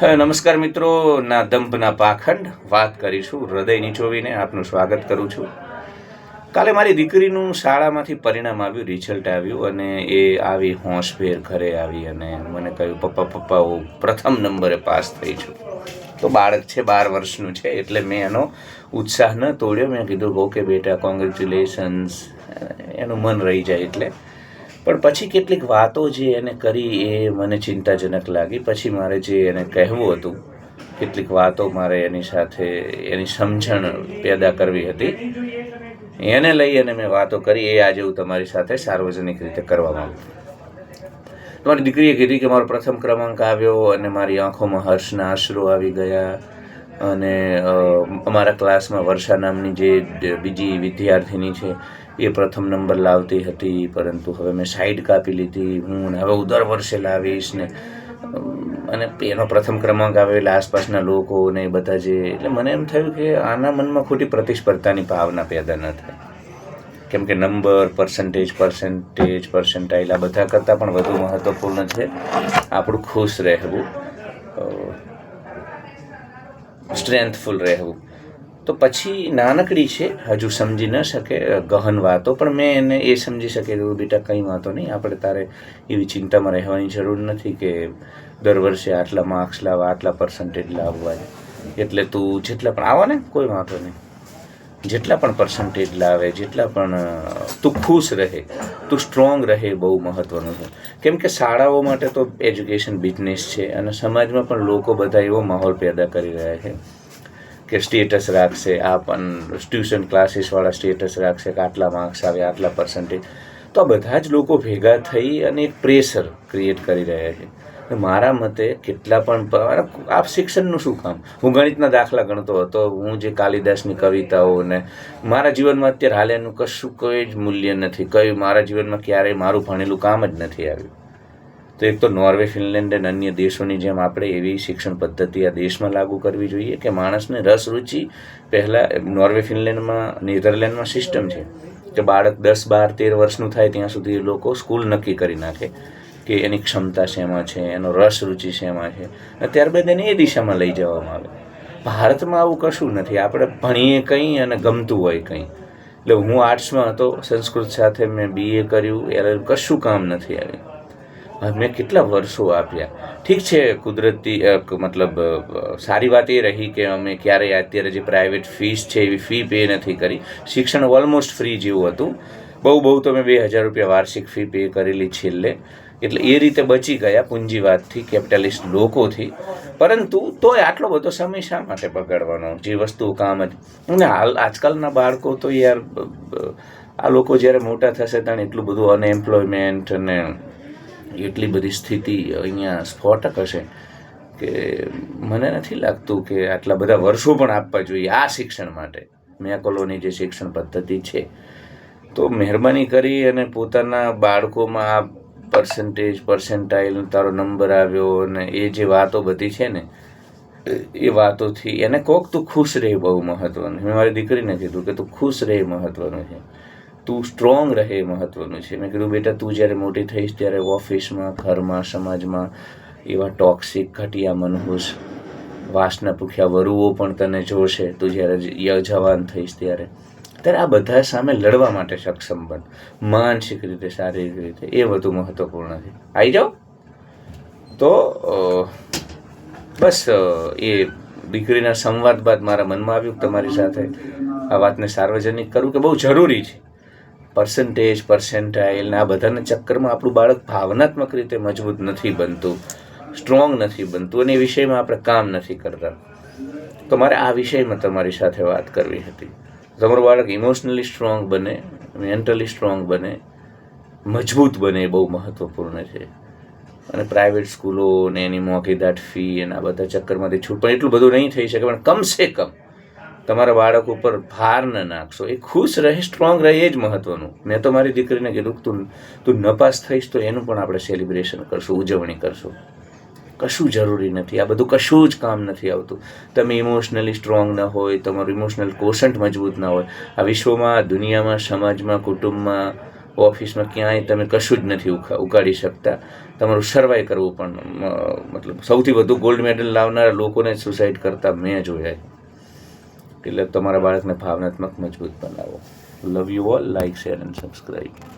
નમસ્કાર મિત્રો. ના દંભના પાખંડ, વાત કરીશું હૃદય નીચોવીને આપનું સ્વાગત કરું છું. કાલે મારી દીકરીનું શાળામાંથી પરિણામ આવ્યું રિઝલ્ટ આવ્યું અને એ આવી હોંશભેર ઘરે આવી અને મને કહ્યું, પપ્પા પપ્પા, હું પ્રથમ નંબરે પાસ થઈ છું. તો બાળક છે, બાર વર્ષનું છે, એટલે મેં એનો ઉત્સાહ ન તોડ્યો. મેં કીધું, ઓકે બેટા કોંગ્રેચ્યુલેશન્સ એનું મન રહી જાય એટલે પણ પછી કેટલીક વાતો જે એને કરી એ મને ચિંતાજનક લાગી. પછી મારે જે એને કહેવું હતું, કેટલીક વાતો મારે એની સાથે, એની સમજણ પેદા કરવી હતી. એને લઈ અને મેં વાતો કરી, એ આજે હું તમારી સાથે સાર્વજનિક રીતે કરવા માંગુ મારી દીકરીએ કીધી કે મારો પ્રથમ ક્રમાંક આવ્યો અને મારી આંખોમાં હર્ષના આશરો આવી ગયા અને અમારા ક્લાસમાં વર્ષા નામની જે બીજી વિદ્યાર્થીની છે એ પ્રથમ નંબર લાવતી હતી, પરંતુ હવે મેં સાઈડ કાપી લીધી. હું હવે ઉદર દર વર્ષે લાવીશ ને અને એનો પ્રથમ ક્રમાંક આવે એટલે આસપાસના લોકો ને એ બધા જે, એટલે મને એમ થયું કે આના મનમાં ખોટી પ્રતિસ્પર્ધાની ભાવના પેદા ન થાય. કેમ કે નંબર પર્સન્ટેજ પર્સન્ટેજ પર્સન્ટાઇલ આ બધા કરતાં પણ વધુ મહત્ત્વપૂર્ણ છે. આપણું ખુશ રહેવું સ્ટ્રેન્થફુલ રહેવું. તો પછી નાનકડી છે, હજુ સમજી ન શકે ગહન વાતો, પણ મેં એને એ સમજી શકે કે બેટા, કંઈ વાતો નહીં, આપણે તારે એવી ચિંતામાં રહેવાની જરૂર નથી કે દર વર્ષે આટલા માર્ક્સ લાવવા, આટલા પર્સન્ટેજ લાવવા. એટલે તું જેટલા પણ આવો ને કોઈ વાંધો નહીં. જેટલા પણ પર્સન્ટેજ લાવે, જેટલા પણ તું ખુશ રહે, તું સ્ટ્રોંગ રહે બહુ મહત્ત્વનું છે. કેમ કે શાળાઓ માટે તો એજ્યુકેશન બિઝનેસ છે અને સમાજમાં પણ લોકો બધા એવો માહોલ પેદા કરી રહ્યા છે. કે સ્ટેટસ રાખશે, આ પણ ટ્યુશન ક્લાસીસવાળા સ્ટેટસ રાખશે કે આટલા માર્ક્સ આવે, આટલા પર્સન્ટેજ તો બધા જ લોકો ભેગા થઈ અને એક પ્રેશર ક્રિએટ કરી રહ્યા છે. મારા મતે કેટલા પણ આ શિક્ષણનું શું કામ? હું ગણિતના દાખલા ગણતો હતો, હું જે કાલિદાસની કવિતાઓ ને મારા જીવનમાં અત્યારે હાલ એનું કશું કોઈ જ મૂલ્ય નથી. કયું મારા જીવનમાં ક્યારેય મારું ભણેલું કામ જ નથી આવ્યું. તો એક તો નોર્વે, ફિનલેન્ડ અને અન્ય દેશોની જેમ આપણે એવી શિક્ષણ પદ્ધતિ આ દેશમાં લાગુ કરવી જોઈએ કે માણસને રસ, રુચિ પહેલાં નોર્વે, ફિનલેન્ડમાં, નેધરલેન્ડમાં સિસ્ટમ છે કે બાળક દસ, બાર, તેર વર્ષનું થાય ત્યાં સુધી લોકો સ્કૂલ નક્કી કરી નાખે કે એની ક્ષમતા શેમાં છે, એનો રસ, રુચિ શેમાં છે અને ત્યારબાદ એને એ દિશામાં લઈ જવામાં આવે. ભારતમાં આવું કશું નથી. આપણે ભણીએ કંઈ અને ગમતું હોય કંઈ. એટલે હું આર્ટ્સમાં હતો, સંસ્કૃત સાથે મેં બીએ કર્યું એટલે કશું કામ નથી આવ્યું. મેં કેટલા વર્ષો આપ્યા? ઠીક છે, કુદરતી મતલબ સારી વાત એ રહી કે અમે ક્યારેય અત્યારે જે પ્રાઇવેટ ફીસ છે, એવી ફી પે નથી કરી. શિક્ષણ ઓલમોસ્ટ ફ્રી જેવું હતું. બહુ બહુ તો મેં બે હજાર રૂપિયા વાર્ષિક ફી પે કરેલી છેલ્લે. એટલે એ રીતે બચી ગયા પૂંજીવાદથી કેપિટલિસ્ટ લોકોથી. પરંતુ તોય આટલો બધો સમય શા માટે બગાડવાનો? જે વસ્તુ કામ જ. અને હાલ, આજકાલના બાળકો તો યાર આ લોકો જ્યારે મોટા થશે ત્યારે એટલું બધું અનએમ્પ્લોયમેન્ટ અને એટલી બધી સ્થિતિ અહીંયા સ્ફોટક હશે કે મને નથી લાગતું કે આટલા બધા વર્ષો પણ આપવા જોઈએ આ શિક્ષણ માટે. મેકોલોની જે શિક્ષણ પદ્ધતિ છે. તો મહેરબાની કરી અને પોતાના બાળકોમાં આ પર્સન્ટેજ પર્સન્ટાઇલ તારો નંબર આવ્યો અને એ જે વાતો બધી છે ને, એ વાતોથી એને કોક તું ખુશ રહે બહુ મહત્વનું. મેં મારી દીકરીને કીધું કે તું ખુશ રહે મહત્વનું છે. તું સ્ટ્રોંગ રહે એ મહત્વનું છે. મેં કીધું, બેટા, તું જ્યારે મોટી થઈશ, ત્યારે ઓફિસમાં, ઘરમાં, સમાજમાં એવા ટોક્સિક ઘટિયા મનહૂસ, વાસના ભૂખ્યા વરુઓ પણ તને જોશે. તું જ્યારે જવાન થઈશ ત્યારે. ત્યારે આ બધા સામે લડવા માટે સક્ષમ બન. માનસિક રીતે, શારીરિક રીતે એ વધુ મહત્વપૂર્ણ છે. આવી જાઓ. તો બસ એ દીકરીના સંવાદ બાદ મારા મનમાં આવ્યું તમારી સાથે આ વાતને સાર્વજનિક કરવું કે બહુ જરૂરી છે? પર્સન્ટેજ પર્સન્ટાઇલના આ બધાના ચક્કરમાં આપણું બાળક ભાવનાત્મક રીતે મજબૂત નથી બનતું સ્ટ્રોંગ નથી બનતું અને એ વિષયમાં આપણે કામ નથી કરતા. તો મારે આ વિષયમાં તમારી સાથે વાત કરવી હતી. તમારું બાળક ઇમોશનલી સ્ટ્રોંગ બને મેન્ટલી સ્ટ્રોંગ બને, મજબૂત બને એ બહુ મહત્વપૂર્ણ છે. અને પ્રાઇવેટ સ્કૂલો ને એની મોંઘીદાટ ફી અને આ બધા ચક્કરમાંથી છૂટ, પણ એટલું બધું નહીં થઈ શકે, પણ કમસે કમ તમારા બાળક ઉપર ભાર ન નાખશો. એ ખુશ રહે સ્ટ્રોંગ રહે, એ જ મહત્વનું. મેં તો મારી દીકરીને કીધું તું તું નપાસ થઈશ તો એનું પણ આપણે સેલિબ્રેશન કરશું, ઉજવણી કરશું. કશું જરૂરી નથી. આ બધું કશું જ કામ નથી આવતું. તમે ઇમોશનલી સ્ટ્રોંગ ન હોય, તમારું ઇમોશનલ કોશન્ટ મજબૂત ના હોય. આ વિશ્વમાં, દુનિયામાં, સમાજમાં, કુટુંબમાં, ઓફિસમાં ક્યાંય તમે કશું જ નથી ઉગાડી શકતા. તમારું સર્વાઈ કરવું પણ મતલબ સૌથી વધુ ગોલ્ડ મેડલ લાવનારા લોકોને સુસાઇડ કરતા મેં જોયા. એટલે તમારા બાળકને ભાવનાત્મક મજબૂત બનાવો. Love you all like share and subscribe